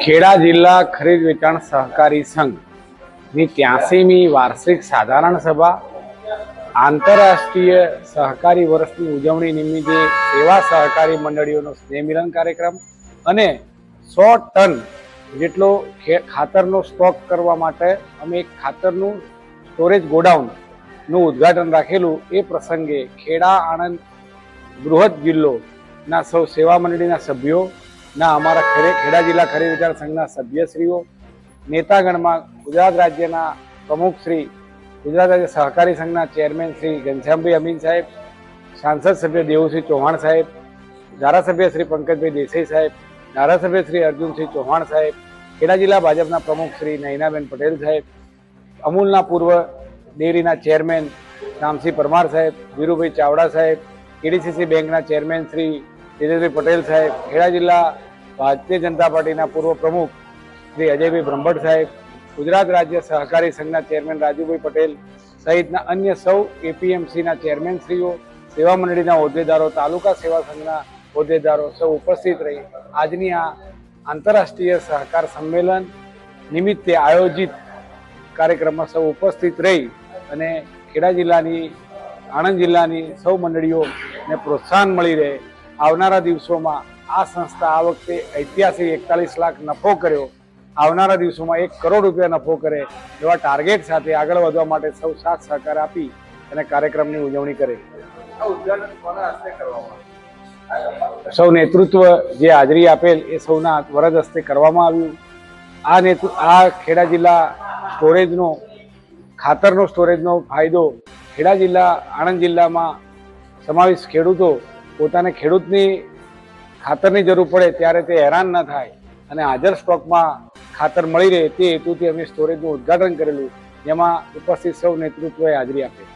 ખેડા જિલ્લા ખરીદ વેચાણ સહકારી સંઘની ત્યાસીમી વાર્ષિક સાધારણ સભા આંતરરાષ્ટ્રીય સહકારી વર્ષની ઉજવણી નિમિત્તે એવા સહકારી મંડળીઓનો સ્નેહમિલન કાર્યક્રમ અને સો ટન જેટલો ખાતરનો સ્ટોક કરવા માટે અમે એક ખાતરનું સ્ટોરેજ ગોડાઉનનું ઉદ્ઘાટન રાખેલું. એ પ્રસંગે ખેડા આણંદ બૃહદ જિલ્લો ના સૌ સેવા મંડળીના સભ્યો, ના અમારા ખેડે જિલ્લા ખરીદ વિચાર સંઘના સભ્યશ્રીઓ, નેતાગણમાં ગુજરાત રાજ્યના પ્રમુખ શ્રી, ગુજરાત રાજ્ય સહકારી સંઘના ચેરમેન શ્રી ઘનશ્યામભાઈ અમીન સાહેબ, સાંસદ સભ્ય દેવુસિંહ ચૌહાણ સાહેબ, ધારાસભ્ય શ્રી પંકજભાઈ દેસાઈ સાહેબ, ધારાસભ્ય શ્રી અર્જુનસિંહ ચૌહાણ સાહેબ, ખેડા જિલ્લા ભાજપના પ્રમુખ શ્રી નયનાબેન પટેલ સાહેબ, અમૂલના પૂર્વ ડેરીના ચેરમેન રામસિંહ પરમાર સાહેબ વીરુભાઈ ચાવડા સાહેબ, કેડીસીસી બેંકના ચેરમેન શ્રી તેજસભાઈ પટેલ સાહેબ, ખેડા જિલ્લા ભારતીય જનતા પાર્ટીના પૂર્વ પ્રમુખ શ્રી અજયભાઈ બ્રહ્મભટ્ટ સાહેબ, ગુજરાત રાજ્ય સહકારી સંઘના ચેરમેન રાજુભાઈ પટેલ સહિતના અન્ય સૌ એપીએમસીના ચેરમેન શ્રીઓ સેવા મંડળીના હોદ્દેદારો, તાલુકા સેવા સંઘના હોદ્દેદારો સૌ ઉપસ્થિત રહી આજની આ આંતરરાષ્ટ્રીય સહકાર સંમેલન નિમિત્તે આયોજિત કાર્યક્રમમાં સૌ ઉપસ્થિત રહી અને ખેડા જિલ્લાની, આણંદ જિલ્લાની સૌ મંડળીઓને પ્રોત્સાહન મળી રહે આવનારા દિવસોમાં આ સંસ્થા આ વખતે ઐતિહાસિક એકતાલીસ લાખ નફો કર્યો આવનારા દિવસોમાં એક કરોડ રૂપિયા નફો કરે એવા ટાર્ગેટ સાથે આગળ વધવા માટે સૌ સાથ સહકાર આપી અને કાર્યક્રમની ઉજવણી કરે? સૌ નેતૃત્વ જે હાજરી આપેલ એ સૌના વરદ હસ્તે કરવામાં આવ્યું આ નેતૃ, આ ખેડા જિલ્લા સ્ટોરેજનો ખાતરનો સ્ટોરેજનો ફાયદો ખેડા જિલ્લા, આણંદ જિલ્લામાં સમાવેશ ખેડૂતો પોતાને ખેડૂતની ખાતરની જરૂર પડે ત્યારે તે હેરાન ન થાય અને હાજર સ્ટોકમાં ખાતર મળી રહે તે હેતુથી અમે સ્ટોરેજનું ઉદ્ઘાટન કરેલું, જેમાં ઉપસ્થિત સૌ નેતૃત્વએ હાજરી આપી.